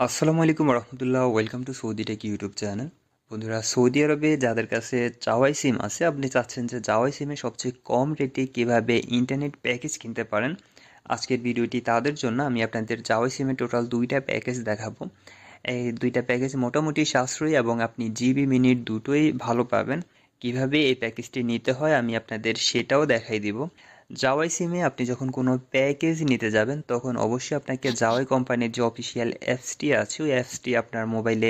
আসসালামু আলাইকুম রহমতুল্লাহ, welcome to Saudi tech YouTube channel. বন্ধুরা, সৌদি আরবে যাদের কাছে জাওয়াই সিম আছে, আপনি চাচ্ছেন যে জাওয়াই সিমে সবচেয়ে কম রেটে কীভাবে ইন্টারনেট প্যাকেজ কিনতে পারেন? আজকের ভিডিওটি তাদের জন্য, আমি আপনাদের জাওয়াই সিমে টোটাল দুইটা প্যাকেজ দেখাবো। এই দুইটা প্যাকেজ মোটামুটি সাশ্রয়ী এবং আপনি জিবি মিনিট দুটোই ভালো পাবেন। কীভাবে এই প্যাকেজটি নিতে হয়, আমি আপনাদের সেটাও দেখাই দিব। জাওয়াই সিমে আপনি যখন কোনো প্যাকেজ নিতে যাবেন, তখন অবশ্যই আপনাকে জাওয়াই কোম্পানির যে অফিসিয়াল অ্যাপসটি আছে, ওই অ্যাপসটি আপনার মোবাইলে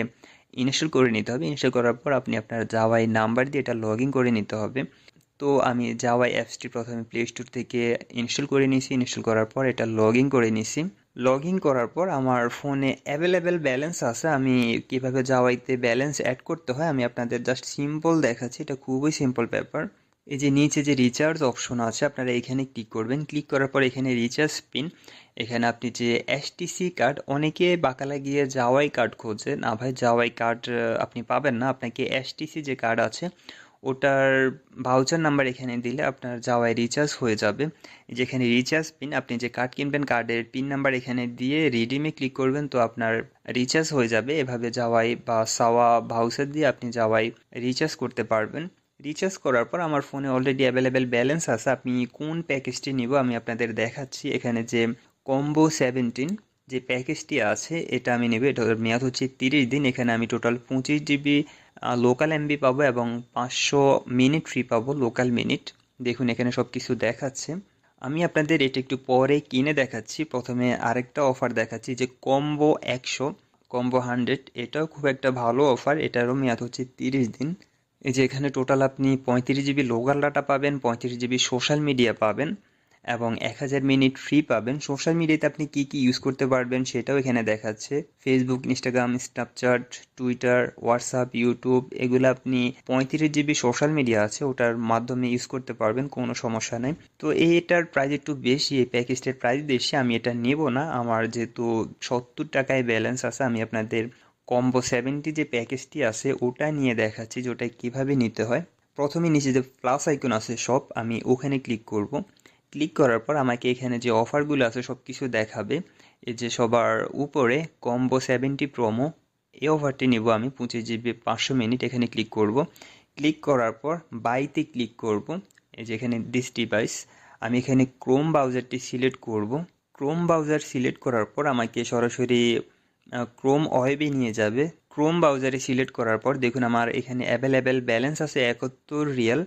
ইনস্টল করে নিতে হবে। ইনস্টল করার পর আপনি আপনার জাওয়াই নাম্বার দিয়ে এটা লগ করে নিতে হবে। তো আমি জাওয়াই অ্যাপসটি প্রথমে প্লে স্টোর থেকে ইনস্টল করে নিয়েছি। ইনস্টল করার পর এটা লগ করে নিয়েছি। লগ ইন করার পর আমার ফোনে অ্যাভেলেবেল ব্যালেন্স আছে। আমি কীভাবে জাওয়াইতে ব্যালেন্স অ্যাড করতে হয়, আমি আপনাদের জাস্ট সিম্পল দেখাচ্ছি। এটা খুবই সিম্পল ব্যাপার। এই যে নিচে যে রিচার্জ অপশন আছে, আপনারা এখানে ক্লিক করবেন। ক্লিক করার পর এখানে রিচার্জ পিন এখানে আপনি যে এসটিসি কার্ড অনেকে বাকালা গিয়ে জাওয়াই কার্ড খোঁজে। না ভাই জাওয়াই কার্ড আপনি পাবেন না। আপনাকে এসটিসি যে কার্ড আছে, ওটার ভাউচার নাম্বার এখানে দিলে আপনার জাওয়াই রিচার্জ হয়ে যাবে। যেখানে রিচার্জ পিন আপনি যে কার্ড কিনবেন কার্ডের পিন নাম্বার এখানে দিয়ে রিডিমে ক্লিক করবেন তো আপনার রিচার্জ হয়ে যাবে। এভাবে জাওয়াই বা সাওয়া ভাউচার দিয়ে আপনি জাওয়াই রিচার্জ করতে পারবেন। রিচার্জ করার পর আমার ফোনে অলরেডি অ্যাভেলেবেল ব্যালেন্স আছে। আপনি কোন প্যাকেজটি নিব আমি আপনাদের দেখাচ্ছি। এখানে যে কম্বো সেভেন্টিন যে প্যাকেজটি আছে, এটা আমি নেব। এটা মেয়াদ হচ্ছে তিরিশ দিন। এখানে আমি টোটাল পঁচিশ জিবি লোকাল এমবি পাবো এবং পাঁচশো মিনিট ফ্রি পাবো লোকাল মিনিট দেখুন, এখানে সব কিছু দেখাচ্ছে। আমি আপনাদের এটা একটু পরে কিনে দেখাচ্ছি। প্রথমে আরেকটা অফার দেখাচ্ছি যে কম্বো একশো কম্বো হান্ড্রেড এটাও খুব একটা ভালো অফার এটারও মেয়াদ হচ্ছে তিরিশ দিন। এই যে এখানে টোটাল আপনি পঁয়ত্রিশ জিবি লোকাল ডাটা পাবেন, পঁয়ত্রিশ জিবি সোশ্যাল মিডিয়া পাবেন এবং এক হাজার মিনিট ফ্রি পাবেন। সোশ্যাল মিডিয়াতে আপনি কি কি ইউজ করতে পারবেন সেটাও এখানে দেখাচ্ছে। Facebook Instagram Snapchat Twitter WhatsApp YouTube এগুলো আপনি পঁয়ত্রিশ জিবি সোশ্যাল মিডিয়া আছে, ওটার মাধ্যমে ইউজ করতে পারবেন, কোনো সমস্যা নেই। তো এটার প্রাইস একটু বেশি, এই প্যাকেজটার প্রাইস বেশি, আমি এটা নেব না। আমার যেহেতু সত্তর টাকায় ব্যালেন্স আছে, আমি আপনাদের কম্বো সেভেন্টি যে প্যাকেজটি আছে, ওটা নিয়ে দেখাচ্ছি যে ওটা কীভাবে নিতে হয়। প্রথমে নিচে যে প্লাস আইকন আছে সব, আমি ওখানে ক্লিক করব। ক্লিক করার পর আমাকে এখানে যে অফারগুলো আছে সব কিছু দেখাবে। এই যে সবার উপরে কম্বো সেভেন্টি প্রোমো এই অফারটি নেব আমি পঁচিশ জিবি পাঁচশো মিনিট এখানে ক্লিক করব। ক্লিক করার পর বাইতে ক্লিক করব। এই যে এখানে দিস ডিভাইস আমি এখানে ক্রোম ব্রাউজারটি সিলেক্ট করব। ক্রোম ব্রাউজার সিলেক্ট করার পর আমাকে সরাসরি ক্রোম ওয়েবে নিয়ে যাবে। ক্রোম ব্রাউজারে সিলেক্ট করার পর দেখুন আমার এখানে অ্যাভেলেবেল ব্যালেন্স আছে একাত্তর রিয়াল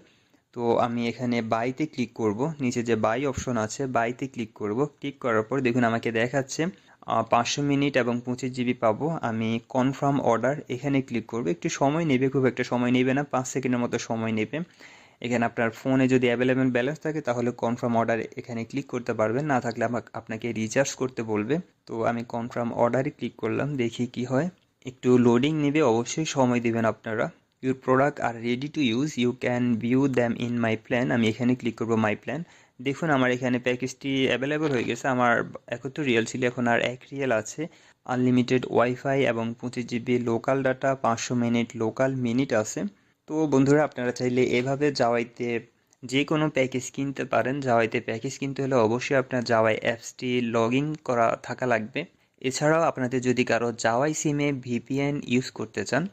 তো আমি এখানে বাইতে ক্লিক করব। নিচে যে বাই অপশন আছে বাইতে ক্লিক করব। ক্লিক করার পর দেখুন আমাকে দেখাচ্ছে পাঁচশো মিনিট এবং পঁচিশ জিবি পাবো। আমি কনফার্ম অর্ডার এখানে ক্লিক করব। একটু সময় নেবে, খুব একটা সময় নেবে না, পাঁচ সেকেন্ডের মতো সময় নেবে। এখানে আপনার ফোনে যদি অ্যাভেলেবেল ব্যালেন্স থাকে, তাহলে কনফার্ম অর্ডার এখানে ক্লিক করতে পারবেন। না থাকলে আমাকে, আপনাকে রিচার্জ করতে বলবে। তো আমি কনফার্ম অর্ডারে ক্লিক করলাম, দেখি কি হয়। একটু লোডিং নেবে, অবশ্যই সময় দিবেন আপনারা। Your product are ready to use you can view them in my plan আমি এখানে ক্লিক করব মাই প্ল্যান দেখুন, আমার এখানে প্যাকেজটি অ্যাভেলেবল হয়ে গেছে। আমার একত্র রিয়েল ছিল, এখন আর এক রিয়েল আছে। আনলিমিটেড ওয়াইফাই এবং পঁচিশ জিবি লোকাল ডাটা পাঁচশো মিনিট লোকাল মিনিট আছে। তো বন্ধুরা, আপনারা চাইলে এভাবে জাওয়াইতে যে কোনো প্যাকেজ কিনতে পারেন। জাওয়াইতে প্যাকেজ কিনতে হলে অবশ্যই আপনার জাওয়াই অ্যাপসটি লগ ইন করা থাকা লাগবে। এছাড়াও আপনাদের যদি কারও জাওয়াই সিমে ভিপিএন ইউজ করতে চান,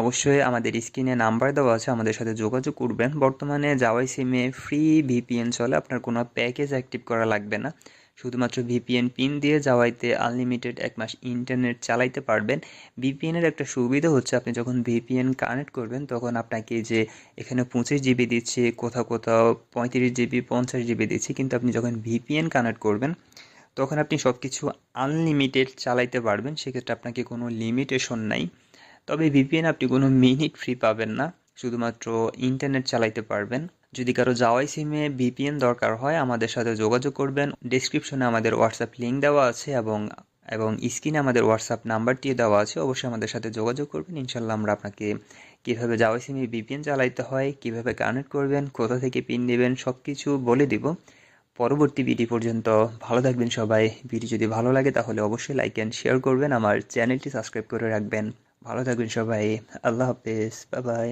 অবশ্যই আমাদের স্ক্রিনে নাম্বার দেওয়া আছে, আমাদের সাথে যোগাযোগ করবেন। বর্তমানে জাওয়াই সিমে ফ্রি ভিপিএন চলে, আপনার কোনো প্যাকেজ অ্যাক্টিভ করা লাগবে না। শুধুমাত্র ভিপিএন পিন দিয়ে যাওয়াইতে আনলিমিটেড এক মাস ইন্টারনেট চালাইতে পারবেন। ভিপিএনের একটা সুবিধা হচ্ছে আপনি যখন ভিপিএন কানেক্ট করবেন, তখন আপনাকে যে এখানে পঁচিশ জিবি দিচ্ছে, কোথাও কোথাও পঁয়ত্রিশ জিবি পঞ্চাশ জিবি দিচ্ছে, কিন্তু আপনি যখন ভিপিএন কানেক্ট করবেন, তখন আপনি সব কিছু আনলিমিটেড চালাইতে পারবেন। সেক্ষেত্রে আপনাকে কোনো লিমিটেশন নাই। তবে ভিপিএন আপনি কোনো মিনিট ফ্রি পাবেন না। শুধুমাত্র ইন্টারনেট চালাইতে পারবেন। যদি কারও জাওয়াই সিমে ভিপিএন দরকার হয়, আমাদের সাথে যোগাযোগ করবেন। ডিসক্রিপশনে আমাদের হোয়াটসঅ্যাপ লিঙ্ক দেওয়া আছে এবং এবং স্ক্রিনে আমাদের হোয়াটসঅ্যাপ নাম্বারটি দেওয়া আছে। অবশ্যই আমাদের সাথে যোগাযোগ করবেন। ইনশাল্লাহ আমরা আপনাকে কীভাবে জাওয়াই সিমে ভিপিএন চালাইতে হয়, কীভাবে কানেক্ট করবেন, কোথা থেকে পিন নেবেন সব কিছু বলে দিব। পরবর্তী ভিডিও পর্যন্ত ভালো থাকবেন সবাই। ভিডিও যদি ভালো লাগে তাহলে অবশ্যই লাইক অ্যান্ড শেয়ার করবেন। আমার চ্যানেলটি সাবস্ক্রাইব করে রাখবেন। ভালো থাকবেন সবাই। আল্লাহ হাফেজ। Bye bye